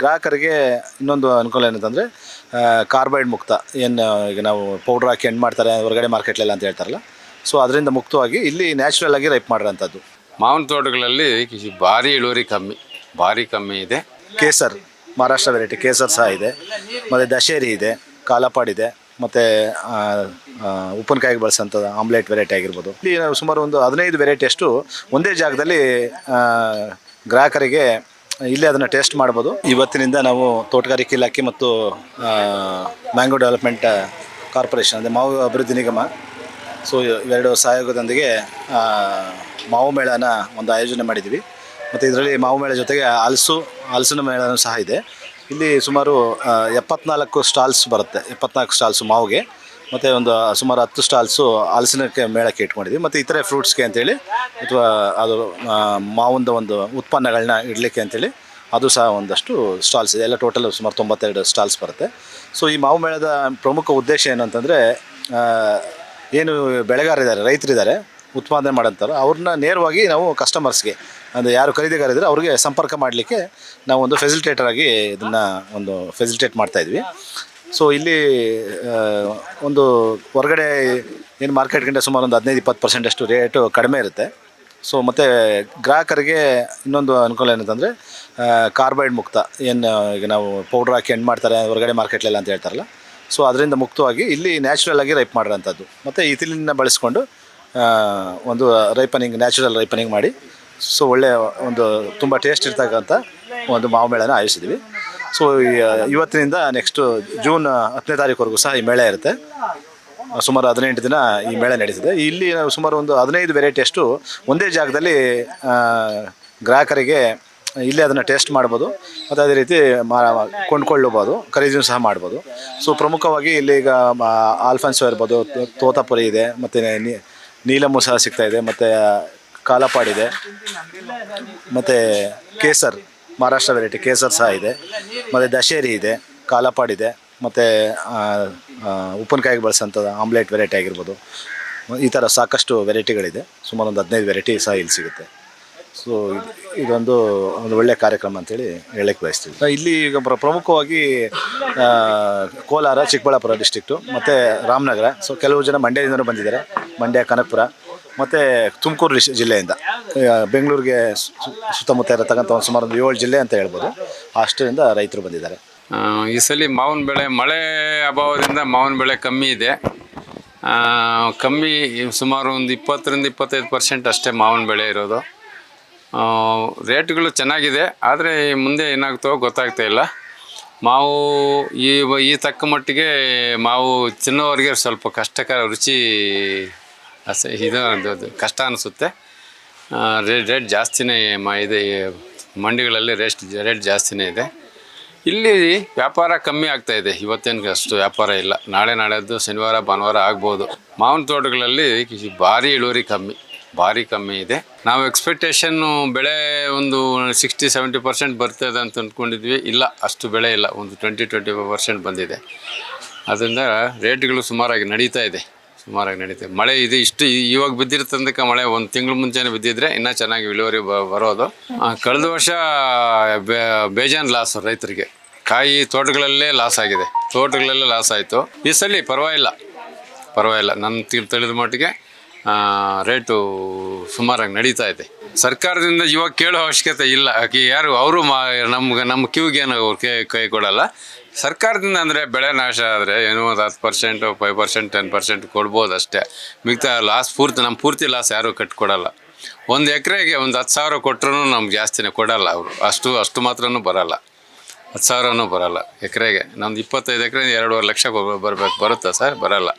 ಗ್ರಾಹಕರಿಗೆ ಇನ್ನೊಂದು ಅನುಕೂಲ ಏನಂತಂದರೆ ಕಾರ್ಬೈಡ್ ಮುಕ್ತ ಏನು ಈಗ ನಾವು ಪೌಡ್ರ್ ಹಾಕಿ ಎಂಡ್ ಮಾಡ್ತಾರೆ ಹೊರಗಡೆ ಮಾರ್ಕೆಟ್ಲೆಲ್ಲ ಅಂತ ಹೇಳ್ತಾರಲ್ಲ. ಸೊ ಅದರಿಂದ ಮುಕ್ತವಾಗಿ ಇಲ್ಲಿ ನ್ಯಾಚುರಲ್ ಆಗಿ ರೈಪ್ ಮಾಡಿರೋಂಥದ್ದು. ಮಾವಿನ ತೋಟಗಳಲ್ಲಿ ಭಾರಿ ಇಳುವರಿ ಕಮ್ಮಿ ಭಾರಿ ಕಮ್ಮಿ ಇದೆ. ಕೇಸರ್ ಮಹಾರಾಷ್ಟ್ರ ವೆರೈಟಿ ಕೇಸರ್ ಸಹ ಇದೆ. ಮತ್ತು ದಶೇರಿ ಇದೆ ಕಾಲಪಾಡಿದೆ ಮತ್ತು ಉಪ್ಪಿನಕಾಯಿಗೆ ಬಳಸೋಂಥ ಆಮ್ಲೆಟ್ ವೆರೈಟಿ ಆಗಿರ್ಬೋದು. ಇಲ್ಲಿ ಸುಮಾರು ಒಂದು ಹದಿನೈದು ವೆರೈಟಿ ಅಷ್ಟು ಒಂದೇ ಜಾಗದಲ್ಲಿ ಗ್ರಾಹಕರಿಗೆ ಇಲ್ಲೇ ಅದನ್ನು ಟೇಸ್ಟ್ ಮಾಡ್ಬೋದು. ಇವತ್ತಿನಿಂದ ನಾವು ತೋಟಗಾರಿಕೆ ಇಲಾಖೆ ಮತ್ತು ಮ್ಯಾಂಗೋ ಡೆವಲಪ್ಮೆಂಟ್ ಕಾರ್ಪೊರೇಷನ್, ಅಂದರೆ ಮಾವು ಅಭಿವೃದ್ಧಿ ನಿಗಮ. ಸೊ ಇವೆರಡು ಸಹಯೋಗದೊಂದಿಗೆ ಮಾವು ಮೇಳನ ಒಂದು ಆಯೋಜನೆ ಮಾಡಿದ್ವಿ. ಮತ್ತು ಇದರಲ್ಲಿ ಮಾವು ಮೇಳ ಜೊತೆಗೆ ಹಲಸು, ಹಲಸಿನ ಮೇಳನೂ ಸಹ ಇದೆ. ಇಲ್ಲಿ ಸುಮಾರು ಎಪ್ಪತ್ನಾಲ್ಕು ಸ್ಟಾಲ್ಸ್ ಬರುತ್ತೆ. ಎಪ್ಪತ್ನಾಲ್ಕು ಸ್ಟಾಲ್ಸು ಮಾವಿಗೆ. ಮತ್ತು ಒಂದು ಸುಮಾರು ಹತ್ತು ಸ್ಟಾಲ್ಸು ಹಲಸಿನಕ್ಕೆ ಮೇಳಕ್ಕೆ ಇಟ್ಕೊಂಡಿದ್ವಿ. ಮತ್ತು ಇತರೆ ಫ್ರೂಟ್ಸ್ಗೆ ಅಂತೇಳಿ, ಅಥವಾ ಅದು ಮಾವಿಂದ ಒಂದು ಉತ್ಪನ್ನಗಳನ್ನ ಇಡಲಿಕ್ಕೆ ಅಂತೇಳಿ, ಅದು ಸಹ ಒಂದಷ್ಟು ಸ್ಟಾಲ್ಸ್ ಇದೆ. ಎಲ್ಲ ಟೋಟಲ್ ಸುಮಾರು ತೊಂಬತ್ತೆರಡು ಸ್ಟಾಲ್ಸ್ ಬರುತ್ತೆ. ಸೊ ಈ ಮಾವು ಮೇಳದ ಪ್ರಮುಖ ಉದ್ದೇಶ ಏನು ಅಂತಂದರೆ ಏನು ಬೆಳೆಗಾರರಿದ್ದಾರೆ ರೈತರಿದ್ದಾರೆ ಉತ್ಪಾದನೆ ಮಾಡೋಂಥವ್ರು ಅವ್ರನ್ನ ನೇರವಾಗಿ ನಾವು ಕಸ್ಟಮರ್ಸ್ಗೆ ಅಂದರೆ ಯಾರು ಖರೀದಿಗಾರಿದ್ರೆ ಅವ್ರಿಗೆ ಸಂಪರ್ಕ ಮಾಡಲಿಕ್ಕೆ ನಾವು ಒಂದು ಫೆಸಿಲಿಟೇಟರ್ ಆಗಿ ಇದನ್ನು ಒಂದು ಫೆಸಿಲಿಟೇಟ್ ಮಾಡ್ತಾಯಿದ್ವಿ ಸೊ ಇಲ್ಲಿ ಒಂದು ಹೊರಗಡೆ ಏನು ಮಾರ್ಕೆಟ್ಗಿಂತ ಸುಮಾರು ಒಂದು ಹದಿನೈದು, ಇಪ್ಪತ್ತು ಪರ್ಸೆಂಟಷ್ಟು ರೇಟು ಕಡಿಮೆ ಇರುತ್ತೆ. ಸೊ ಮತ್ತು ಗ್ರಾಹಕರಿಗೆ ಇನ್ನೊಂದು ಅನುಕೂಲ ಏನಂತಂದರೆ ಕಾರ್ಬೈಡ್ ಮುಕ್ತ, ಏನು ಈಗ ನಾವು ಪೌಡ್ರ್ ಹಾಕಿ ಎಂಡ್ ಮಾಡ್ತಾರೆ, ಹೊರಗಡೆ ಮಾರ್ಕೆಟ್ಲೆಲ್ಲ ಅಂತ ಹೇಳ್ತಾರಲ್ಲ. ಸೊ ಅದರಿಂದ ಮುಕ್ತವಾಗಿ ಇಲ್ಲಿ ನ್ಯಾಚುರಲ್ ಆಗಿ ರೈಪ್ ಮಾಡಿರೋಂಥದ್ದು. ಮತ್ತು ಇತಿಲಿನ ಬಳಸ್ಕೊಂಡು ಒಂದು ರೈಪನಿಂಗ್ ನ್ಯಾಚುರಲ್ ರೈಪನಿಂಗ್ ಮಾಡಿ, ಸೊ ಒಳ್ಳೆಯ ಒಂದು ತುಂಬ ಟೇಸ್ಟ್ ಇರ್ತಕ್ಕಂಥ ಒಂದು ಮಾವು ಮೇಳನ ಆಯೋಜಿಸಿದ್ವಿ. ಸೊ ಇವತ್ತಿನಿಂದ ನೆಕ್ಸ್ಟ್ ಜೂನ್ ಹತ್ತನೇ ತಾರೀಕುವರೆಗೂ ಸಹ ಈ ಮೇಳ ಇರುತ್ತೆ. ಸುಮಾರು ಹದಿನೆಂಟು ದಿನ ಈ ಮೇಳ ನಡೀತಿದೆ. ಇಲ್ಲಿ ಸುಮಾರು ಒಂದು ಹದಿನೈದು ವೆರೈಟಿಯಷ್ಟು ಒಂದೇ ಜಾಗದಲ್ಲಿ ಗ್ರಾಹಕರಿಗೆ ಇಲ್ಲೇ ಅದನ್ನು ಟೇಸ್ಟ್ ಮಾಡ್ಬೋದು. ಮತ್ತು ಅದೇ ರೀತಿ ಮಾ ಕೊಂಡ್ಕೊಳ್ಳಬೋದು ಖರೀದಿನೂ ಸಹ ಮಾಡ್ಬೋದು. ಸೊ ಪ್ರಮುಖವಾಗಿ ಇಲ್ಲಿ ಈಗ ಆಲ್ಫನ್ಸೋ ಇರ್ಬೋದು, ತೋತಾಪುರಿ ಇದೆ, ಮತ್ತು ನೀಲಮ್ಮು ಸಹ ಸಿಗ್ತಾ ಇದೆ, ಮತ್ತು ಕಾಲಪಾಡಿದೆ ಮತ್ತು ಕೇಸರ್, ಮಹಾರಾಷ್ಟ್ರ ವೆರೈಟಿ ಕೇಸರ್ ಸಹ ಇದೆ. ಮತ್ತು ದಶೇರಿ ಇದೆ ಕಾಲಪಾಡಿದೆ ಮತ್ತು ಉಪ್ಪಿನಕಾಯಿಗೆ ಬಳಸೋಂಥದ್ದು ಆಮ್ಲೆಟ್ ವೆರೈಟಿ ಆಗಿರ್ಬೋದು. ಈ ಥರ ಸಾಕಷ್ಟು ವೆರೈಟಿಗಳಿದೆ. ಸುಮಾರು ಒಂದು ಹದಿನೈದು ವೆರೈಟಿ ಸಹ ಇಲ್ಲಿ ಸಿಗುತ್ತೆ. ಸೊ ಇದೊಂದು, ಒಂದು ಒಳ್ಳೆಯ ಕಾರ್ಯಕ್ರಮ ಅಂತೇಳಿ ಹೇಳಕ್ಕೆ ಬಯಸ್ತೀವಿ. ಇಲ್ಲಿ ಈಗ ಪ್ರಮುಖವಾಗಿ ಕೋಲಾರ, ಚಿಕ್ಕಬಳ್ಳಾಪುರ ಡಿಸ್ಟಿಕ್ಟು ಮತ್ತು ರಾಮನಗರ. ಸೊ ಕೆಲವು ಜನ ಮಂಡ್ಯದಿಂದಲೂ ಬಂದಿದ್ದಾರೆ. ಮಂಡ್ಯ, ಕನಕಪುರ, ಮತ್ತು ತುಮಕೂರು ಜಿಲ್ಲೆಯಿಂದ. ಬೆಂಗಳೂರಿಗೆ ಸುತ್ತಮುತ್ತ ಇರತಕ್ಕಂಥ ಒಂದು ಸುಮಾರು ಒಂದು ಏಳು ಜಿಲ್ಲೆ ಅಂತ ಹೇಳ್ಬೋದು. ಅಷ್ಟರಿಂದ ರೈತರು ಬಂದಿದ್ದಾರೆ. ಈ ಸಲ ಮಾವಿನ ಬೆಳೆ, ಮಳೆ ಅಭಾವದಿಂದ ಮಾವಿನ ಬೆಳೆ ಕಮ್ಮಿ ಇದೆ. ಕಮ್ಮಿ ಸುಮಾರು ಒಂದು ಇಪ್ಪತ್ತರಿಂದ ಇಪ್ಪತ್ತೈದು ಪರ್ಸೆಂಟ್ ಅಷ್ಟೇ ಮಾವಿನ ಬೆಳೆ ಇರೋದು. ರೇಟ್ಗಳು ಚೆನ್ನಾಗಿದೆ, ಆದರೆ ಮುಂದೆ ಏನಾಗ್ತವೋ ಗೊತ್ತಾಗ್ತಾ ಇಲ್ಲ. ಮಾವು ಈ ಈ ತಕ್ಕ ಮಟ್ಟಿಗೆ ಮಾವು ತಿನ್ನೋರಿಗೆ ಸ್ವಲ್ಪ ಕಷ್ಟಕರ ರುಚಿ ಅಸ ಇದು ಕಷ್ಟ ಅನಿಸುತ್ತೆ. ರೇಟ್ ರೇಟ್ ಜಾಸ್ತಿನೇ ಮಾ, ಇದೆ ಮಂಡಿಗಳಲ್ಲಿ ರೇಟ್ ರೇಟ್ ಜಾಸ್ತಿನೇ ಇದೆ. ಇಲ್ಲಿ ವ್ಯಾಪಾರ ಕಮ್ಮಿ ಆಗ್ತಾ ಇದೆ. ಇವತ್ತೇನು ಅಷ್ಟು ವ್ಯಾಪಾರ ಇಲ್ಲ. ನಾಳೆ, ನಾಳೆದ್ದು ಶನಿವಾರ, ಭಾನುವಾರ ಆಗ್ಬೋದು. ಮಾವಿನ ತೋಟಗಳಲ್ಲಿ ಭಾರಿ ಇಳುವರಿ ಕಮ್ಮಿ, ಭಾರಿ ಕಮ್ಮಿ ಇದೆ. ನಾವು ಎಕ್ಸ್ಪೆಕ್ಟೇಷನ್ನು ಬೆಳೆ ಒಂದು ಸಿಕ್ಸ್ಟಿ ಸೆವೆಂಟಿ ಪರ್ಸೆಂಟ್ ಬರ್ತದೆ ಅಂತ ಅಂದ್ಕೊಂಡಿದ್ವಿ ಇಲ್ಲ, ಅಷ್ಟು ಬೆಳೆ ಇಲ್ಲ. ಒಂದು ಟ್ವೆಂಟಿ ಟ್ವೆಂಟಿ ಫೈವ್ ಪರ್ಸೆಂಟ್ ಬಂದಿದೆ. ಅದರಿಂದ ರೇಟ್ಗಳು ಸುಮಾರಾಗಿ ನಡೀತಾ ಇದೆ. ಸುಮಾರಾಗಿ ನಡೀತದೆ ಮಳೆ ಇದು ಇಷ್ಟು ಇವಾಗ ಬಿದ್ದಿರ್ತಂದಕ್ಕೆ ಮಳೆ ಒಂದು ತಿಂಗಳು ಮುಂಚೆನೇ ಬಿದ್ದಿದ್ರೆ ಇನ್ನೂ ಚೆನ್ನಾಗಿ ಇಳುವರಿ ಬ- ಬರೋದು. ಕಳೆದ ವರ್ಷ ಬೇಜಾನ್ ಲಾಸ್ ರೈತರಿಗೆ. ಕಾಯಿ ತೋಟಗಳಲ್ಲೇ ಲಾಸ್ ಆಗಿದೆ. ತೋಟಗಳಲ್ಲೇ ಲಾಸ್ ಆಯಿತು. ಈ ಸಲ ಪರವಾಗಿಲ್ಲ. ಪರವಾಗಿಲ್ಲ. ನನ್ನ ತಿಳಿದ ಮಟ್ಟಿಗೆ ರೇಟು ಸುಮಾರಾಗಿ ನಡೀತಾ ಇದೆ. ಸರ್ಕಾರದಿಂದ ಇವಾಗ ಕೇಳೋ ಅವಶ್ಯಕತೆ ಇಲ್ಲ. ಯಾರು, ಅವರು ಮಾ, ನಮ್ಗೆ, ನಮ್ಮ ಕ್ಯೂಗೇನು ಅವ್ರು ಕೈ ಕೈ ಕೊಡಲ್ಲ. ಸರ್ಕಾರದಿಂದ ಅಂದರೆ ಬೆಳೆ ನಾಶ ಆದರೆ ಏನೋ ಒಂದು ಹತ್ತು percent, five percent, ten percent ಕೊಡ್ಬೋದು ಅಷ್ಟೇ. ಮಿಗತಾ ಲಾಸ್ ಪೂರ್ತಿ, ನಮ್ಮ ಪೂರ್ತಿ ಲಾಸ್ ಯಾರೂ ಕಟ್ಕೊಡಲ್ಲ. ಒಂದು ಎಕರೆಗೆ ಒಂದು ಹತ್ತು ಸಾವಿರ ಕೊಟ್ಟರು ನಮ್ಗೆ ಜಾಸ್ತಿನೇ ಕೊಡಲ್ಲ ಅವರು. ಅಷ್ಟು ಅಷ್ಟು ಮಾತ್ರನೂ ಬರಲ್ಲ. ಹತ್ತು ಸಾವಿರನೂ ಬರಲ್ಲ ಎಕರೆಗೆ. ನಮ್ದು ಇಪ್ಪತ್ತೈದು ಎಕರೆ ಎರಡೂವರೆ ಲಕ್ಷ ಬರ್ಬೇಕು, ಬರುತ್ತಾ ಸರ್? ಬರಲ್ಲ.